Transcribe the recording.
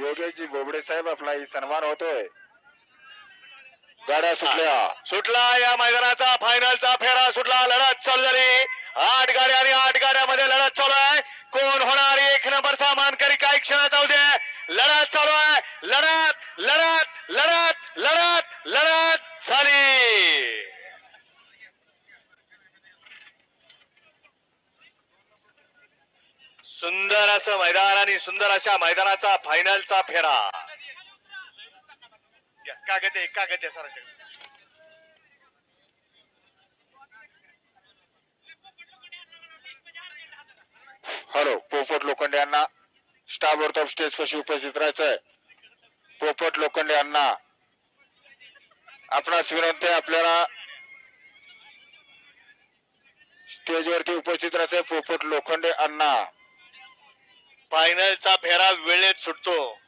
योगेशजी बोबडे साहेब आपला सन्मान होतोय. गाड्या सुटल्या. सुटला या मैदानाचा फायनलचा फेरा सुटला लढत चालू आठ गाड्या आणि आठ गाड्यामध्ये लढत चालू आहे. कोण होणार? एक नंबरचा मानकरी काही क्षणाचा उद्या लढत चालू आहे. लढत लढत लढत लढत लढत झाली. सुंदर असं मैदान आणि सुंदर अशा मैदानाचा फायनलचा फेरा. कागद आहे कागद आहे सरांच्या हॅलो पोपट लोखंडे यांना स्टाफ वर स्टेज कशी उपस्थित राहायचंय. पोपट लोखंडे यांना आपणास विनंती आहे आपल्याला स्टेजवरती उपस्थित राहायचंय. पोपट लोखंडे अण्णा फायनलचा फेरा वेळेत सुटतो.